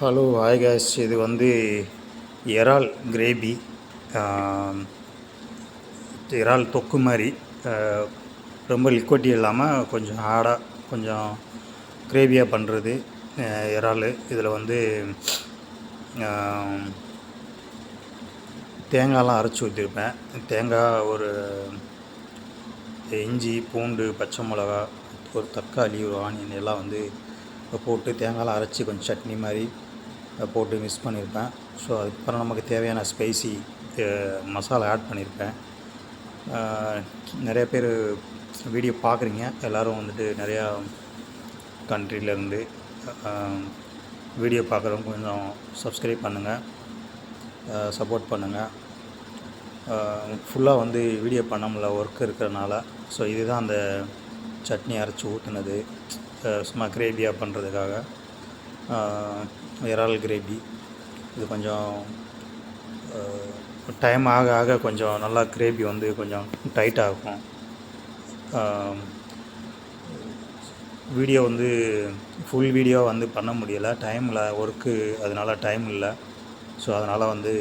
Hello hi guys இது வந்து இறால் கிரேவி. இறால் தொக்கு மாதிரி. ரொம்ப லிக்விட்டி இல்லாமல் கொஞ்சம் ஹார்டாக கொஞ்சம் கிரேவியாக பண்ணுறது இறால் இதில் வந்து தேங்காயெலாம் அரைச்சி ஊற்றிருப்பேன் தேங்காய் ஒரு இஞ்சி பூண்டு பச்சை மிளகா ஒரு தக்காளி ஒரு ஆனியன் எல்லாம் வந்து போட்டு தேங்காயெலாம் அரைச்சி கொஞ்சம் சட்னி மாதிரி போட்டு மிக்ஸ் பண்ணியிருப்பேன். ஸோ அதுக்கப்புறம் நமக்கு தேவையான ஸ்பைசி மசாலா ஆட் பண்ணியிருப்பேன். நிறைய பேர் வீடியோ பார்க்குறீங்க. எல்லோரும் வந்துட்டு நிறையா கண்ட்ரிலேருந்து வீடியோ பார்க்குறவங்க கொஞ்சம் சப்ஸ்கிரைப் பண்ணுங்கள் சப்போர்ட் பண்ணுங்கள் ஃபுல்லாக வந்து வீடியோ பண்ண முடியல ஒர்க் இருக்கிறனால ஸோ இதுதான் அந்த சட்னி அரைச்சி ஊற்றுனது சும்மா கிரேவியாக பண்ணுறதுக்காக இறால் கிரேவி. இது கொஞ்சம் டைம் ஆக ஆக கொஞ்சம் நல்லா கிரேவி வந்து கொஞ்சம் டைட்டாக இருக்கும் வீடியோ வந்து ஃபுல் வீடியோ வந்து பண்ண முடியலை. டைம் இல்லை ஒர்க்கு அதனால் டைம் இல்லை. ஸோ அதனால் வந்து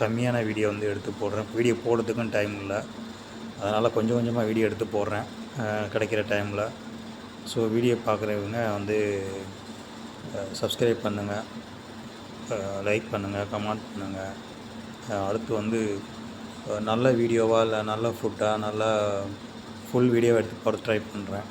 கம்மியான வீடியோ வந்து எடுத்து போடுறேன். வீடியோ போடுறதுக்கும் டைம் இல்லை. அதனால் கொஞ்சம் கொஞ்சமாக வீடியோ எடுத்து போடுறேன். கிடைக்கிற டைமில் ஸோ வீடியோ பார்க்குறவங்க வந்து சப்ஸ்கிரைப் பண்ணுங்கள் லைக் பண்ணுங்கள் கமெண்ட் பண்ணுங்கள் அடுத்து வந்து நல்ல வீடியோவாக இல்லை நல்ல ஃபுட்டாக நல்ல ஃபுல் வீடியோ எடுத்து போட ட்ரை பண்ணுறேன்